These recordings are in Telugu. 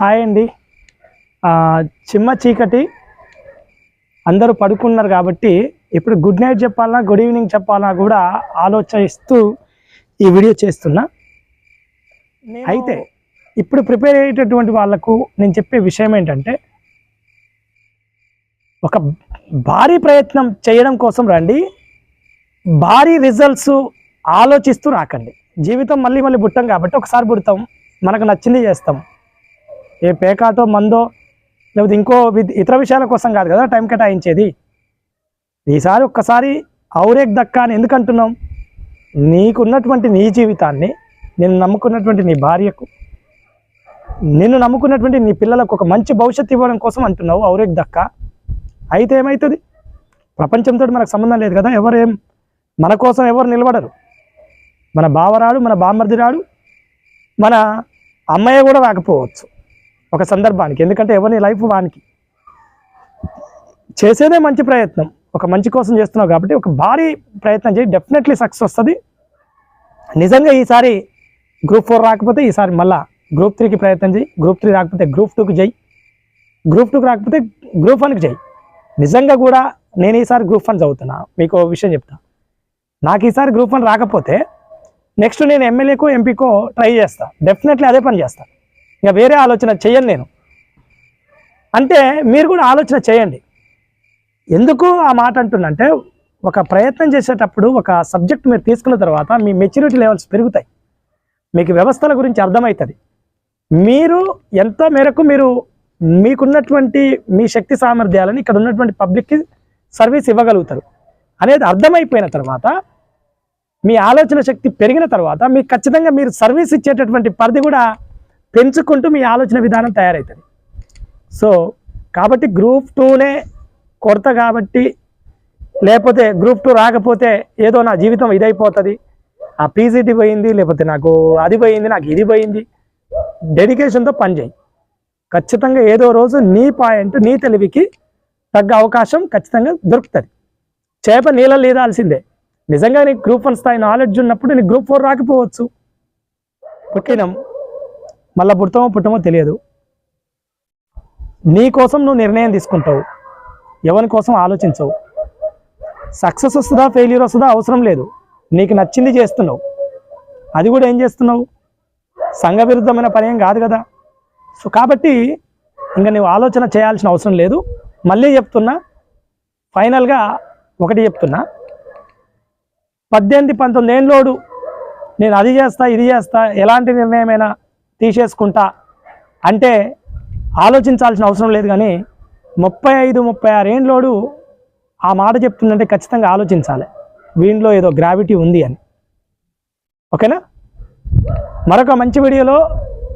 హాయ్ అండి. చిమ్మ చీకటి అందరూ పడుకున్నారు కాబట్టి ఇప్పుడు గుడ్ నైట్ చెప్పాలన్నా గుడ్ ఈవినింగ్ చెప్పాలన్నా కూడా ఆలోచిస్తూ ఈ వీడియో చేస్తున్నా. అయితే ఇప్పుడు ప్రిపేర్ అయ్యేటటువంటి వాళ్ళకు నేను చెప్పే విషయం ఏంటంటే ఒక భారీ ప్రయత్నం చేయడం కోసం రండి. భారీ రిజల్ట్స్ ఆలోచిస్తూ రాకండి. జీవితం మళ్ళీ మళ్ళీ పుట్టాం కాబట్టి ఒకసారి పుడతాం. మనకు నచ్చింది చేస్తాం. ఏ పేకాటో మందో లేకపోతే ఇంకో వి- ఇతర విషయాల కోసం కాదు కదా టైం కేటాయించేది? ఈసారి ఒక్కసారి ఔరేక్ దక్కా అని ఎందుకంటున్నాం? నీకున్నటువంటి నీ జీవితాన్ని నేను నమ్ముకున్నటువంటి నీ భార్యకు నిన్ను నమ్ముకున్నటువంటి నీ పిల్లలకు ఒక మంచి భవిష్యత్తు ఇవ్వడం కోసం అంటున్నావు ఔరేక్ దక్కా. అయితే ఏమవుతుంది ప్రపంచంతో మనకు సంబంధం లేదు కదా ఎవరేం? మన కోసం ఎవరు నిలబడరు? మన బావరాడు మన బామ్మర్ది రాడు మన అమ్మయ్య కూడా రాకపోవచ్చు. ఒక సందర్భానికి. ఎందుకంటే ఎవరిని లైఫ్ వానికి. చేసేదే మంచి ప్రయత్నం. ఒక మంచి కోసం చేస్తున్నావు కాబట్టి ఒక భారీ ప్రయత్నం చేయి. డెఫినెట్లీ సక్సెస్ వస్తుంది. నిజంగా ఈసారి గ్రూప్ ఫోర్ రాకపోతే ఈసారి మళ్ళా గ్రూప్ త్రీకి ప్రయత్నం చేయి. గ్రూప్ త్రీ రాకపోతే గ్రూప్ టూకి చేయి. గ్రూప్ టూకి రాకపోతే గ్రూప్ వన్కి చేయి. నిజంగా కూడా నేను ఈసారి గ్రూప్ వన్ చదువుతున్నా. మీకు విషయం చెప్తా. నాకు ఈసారి గ్రూప్ వన్ రాకపోతే నెక్స్ట్ నేను ఎమ్మెల్యేకో ఎంపీకో ట్రై చేస్తాను డెఫినెట్లీ అదే పని చేస్తాను ఇక వేరే ఆలోచన చేయను నేను. అంటే మీరు కూడా ఆలోచన చేయండి. ఎందుకు ఆ మాట అంటున్నంటే ఒక ప్రయత్నం చేసేటప్పుడు ఒక సబ్జెక్ట్ మీరు తీసుకున్న తర్వాత మీ మెచ్యూరిటీ లెవెల్స్ పెరుగుతాయి. మీకు వ్యవస్థల గురించి అర్థమవుతుంది. మీరు ఎంత మేరకు మీరు మీకున్నటువంటి మీ శక్తి సామర్థ్యాలను ఇక్కడ ఉన్నటువంటి పబ్లిక్కి సర్వీస్ ఇవ్వగలుగుతారు అనేది అర్థమైపోయిన తర్వాత మీ ఆలోచన శక్తి పెరిగిన తర్వాత మీకు ఖచ్చితంగా మీరు సర్వీస్ ఇచ్చేటటువంటి పరిధి కూడా పెంచుకుంటూ మీ ఆలోచన విధానం తయారవుతుంది సో కాబట్టి గ్రూప్ టూనే కొరత కాబట్టి లేకపోతే గ్రూప్ టూ రాకపోతే ఏదో నా జీవితం ఇదైపోతుంది. ఆ పీజీటీ పోయింది లేకపోతే నాకు అది పోయింది నాకు ఇది పోయింది. డెడికేషన్తో పనిచేయి ఖచ్చితంగా ఏదో రోజు నీ పాయింట్ నీ తెలివికి తగ్గ అవకాశం ఖచ్చితంగా దొరుకుతుంది. చేప నీళ్ళ లేదాల్సిందే నిజంగా నీకు గ్రూప్ వన్ స్థాయి నాలెడ్జ్ ఉన్నప్పుడు నీకు గ్రూప్ ఫోర్ రాకపోవచ్చు. ఓకేనా మళ్ళీ పుడతామో పుట్టమో తెలియదు. నీ కోసం నువ్వు నిర్ణయం తీసుకుంటావు. ఎవరి కోసం ఆలోచించవు. సక్సెస్ వస్తుందా ఫెయిల్యూర్ వస్తుందా అవసరం లేదు. నీకు నచ్చింది చేస్తున్నావు. అది కూడా ఏం చేస్తున్నావు? సంఘ విరుద్ధమైన పని ఏం కాదు కదా. సో కాబట్టి ఇంకా నువ్వు ఆలోచన చేయాల్సిన అవసరం లేదు. మళ్ళీ చెప్తున్నా ఫైనల్గా ఒకటి చెప్తున్నా. పద్దెనిమిది పంతొమ్మిది ఏళ్ళోడు నేను అది చేస్తా ఇది చేస్తా ఎలాంటి నిర్ణయమైనా తీసేసుకుంటా అంటే ఆలోచించాల్సిన అవసరం లేదు కానీ ముప్పై ఐదు ముప్పై ఆరు ఏండ్లోడు ఆ మాట చెప్తుందంటే ఖచ్చితంగా ఆలోచించాలి. వీళ్ళలో ఏదో గ్రావిటీ ఉంది అని. ఓకేనా? మరొక మంచి వీడియోలో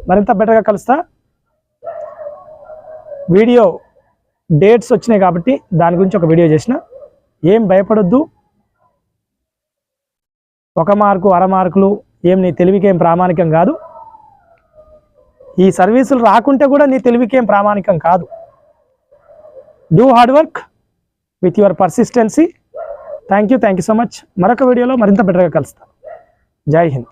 మరింత బెటర్గా కలుస్తా. వీడియో డేట్స్ వచ్చినాయి కాబట్టి దాని గురించి ఒక వీడియో చేసిన. ఏం భయపడొద్దు. ఒక మార్కు అర మార్కులు ఏం నీ తెలివికేం ప్రామాణికం కాదు. ఈ సర్వీసులు రాకుంటే కూడా నీ తెలివికేం ప్రామాణికం కాదు. Do hard work with your persistency thank you thank you so much మరొక వీడియోలో మరింత బెటర్గా కలుస్తాను జై హింద్.